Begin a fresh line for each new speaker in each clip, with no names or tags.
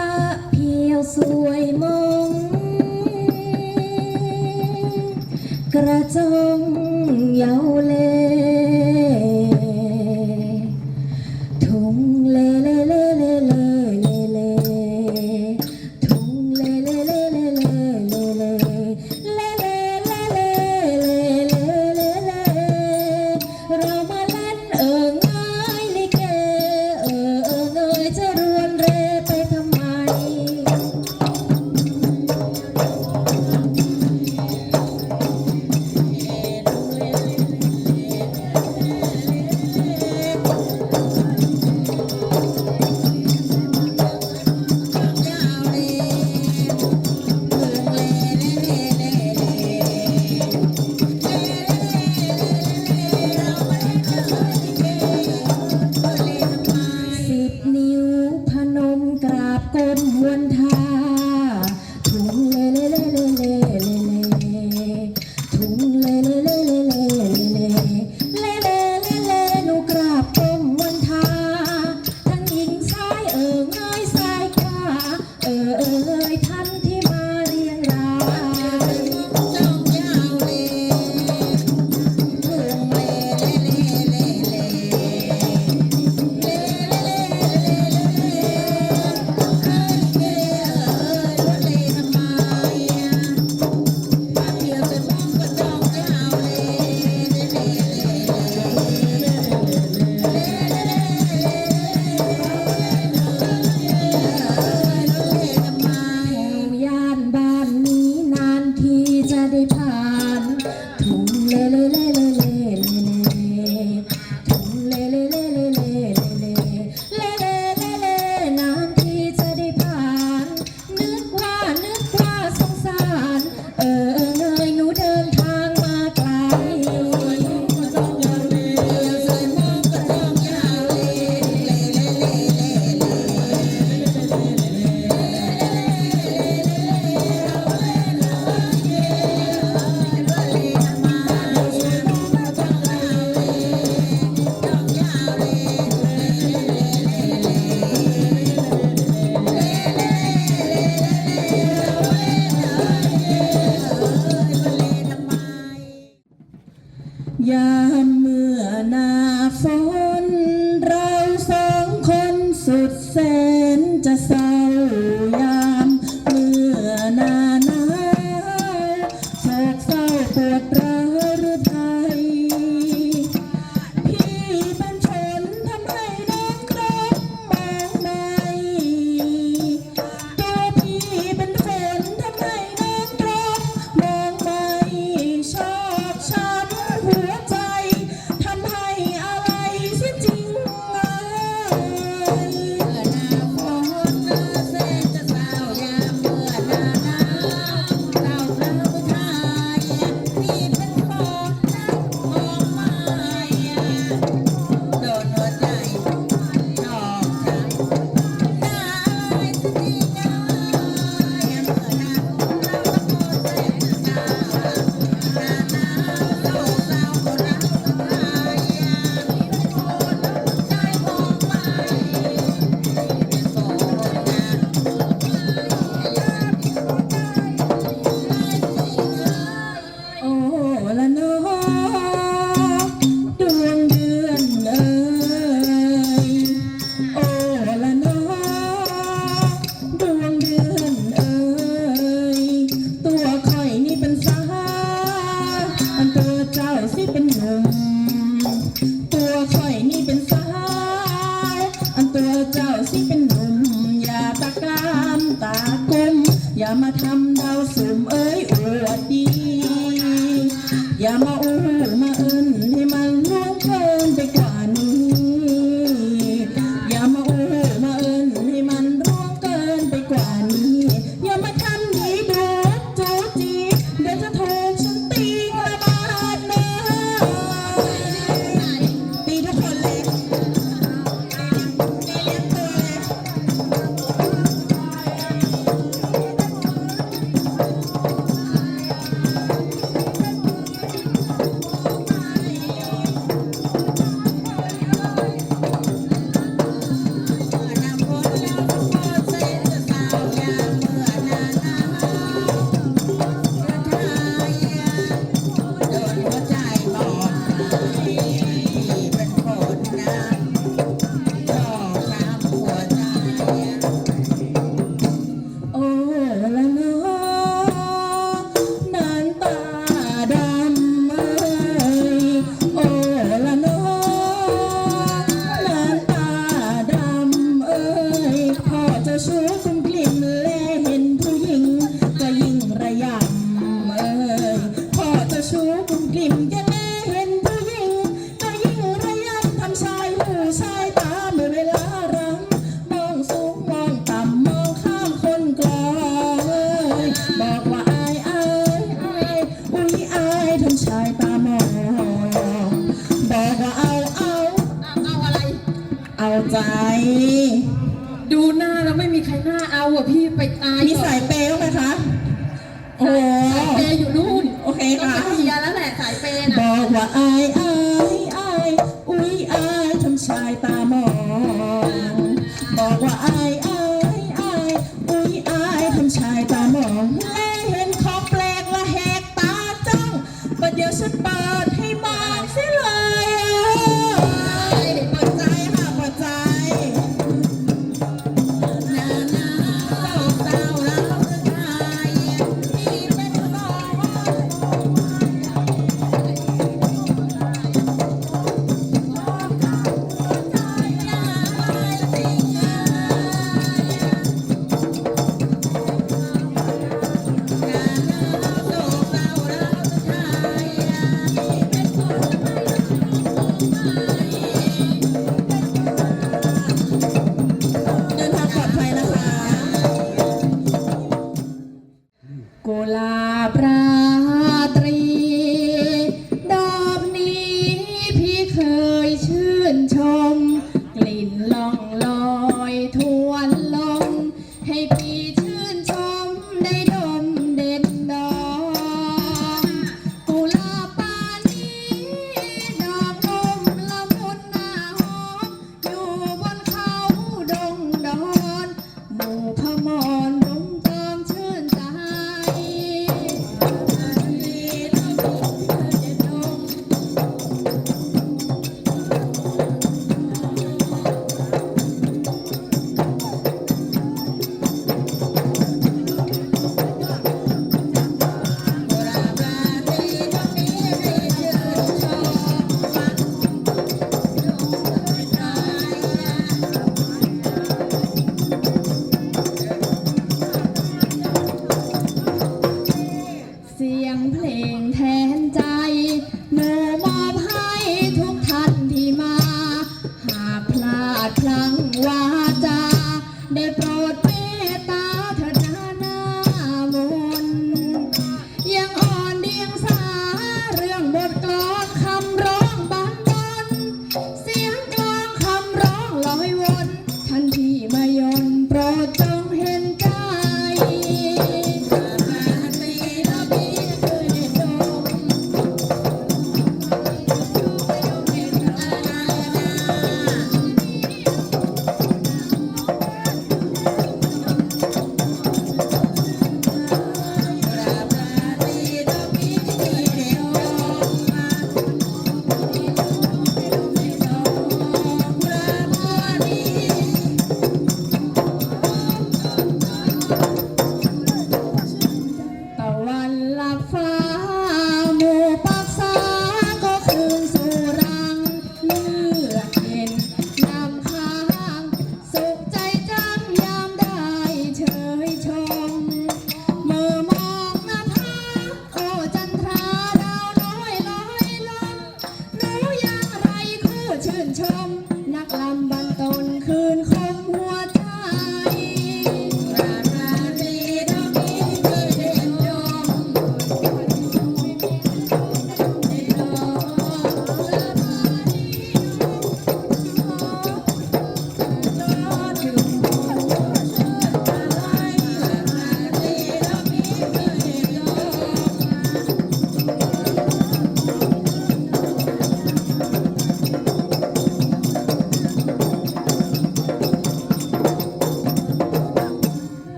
ปะวสวยมง กระจงเยาเล போற்றார் คำดาวสุมเอ้ยอวดดี อย่ามาอวด ว่า
ไอ้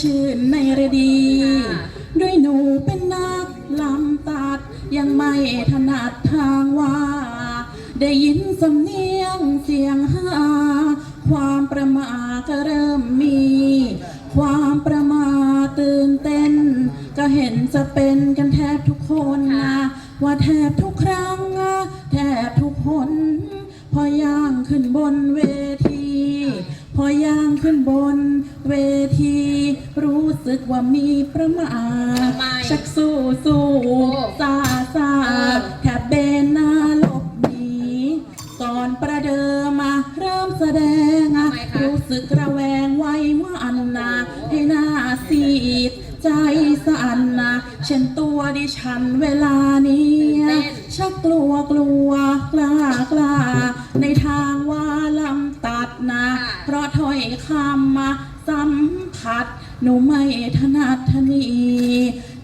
ชื่นในระดี ด้วยหนูเป็นนัก
ลำ
ตัด ยังไม่ถนัดทางว่า ได้ยินสำเนียงเสียงหา ความประมาทก็เริ่มมี ความประมาทตื่นเต้น ก็เห็นจะเป็นกันแทบทุกคนนะว่าแทบทุกครั้ง แทบทุกคน พอย่างขึ้นบนเวที พอย่างขึ้นบนเวทีึกว่ามีประมา
ท
ชักสู้สู้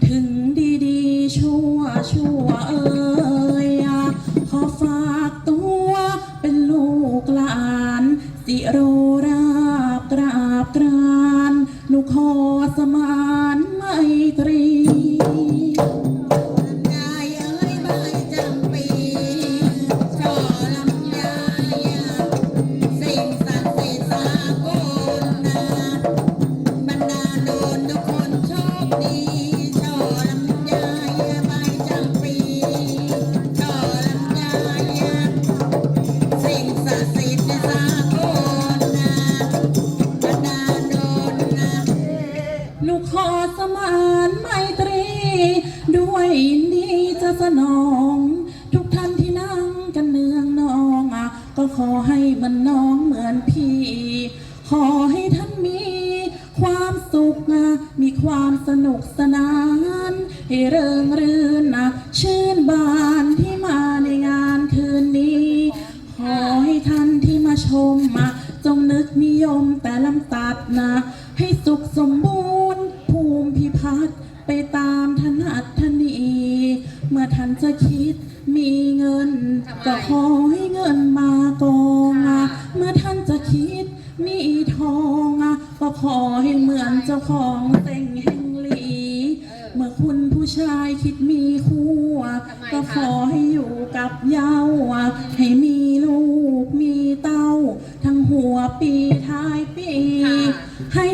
ถึงดีๆ ชั่วชั่วเออ
ค
วามสนุกสนานให้เริงรื่น ขอให้เหมือนเจ้าของเต่งแห่งหลี เมื่อคุณผู้ชายคิดมีคู่ก็ขอให้อยู่กับเยาวให้มีลูกมีเต้า ทั้งหัวปีท้ายปี ให้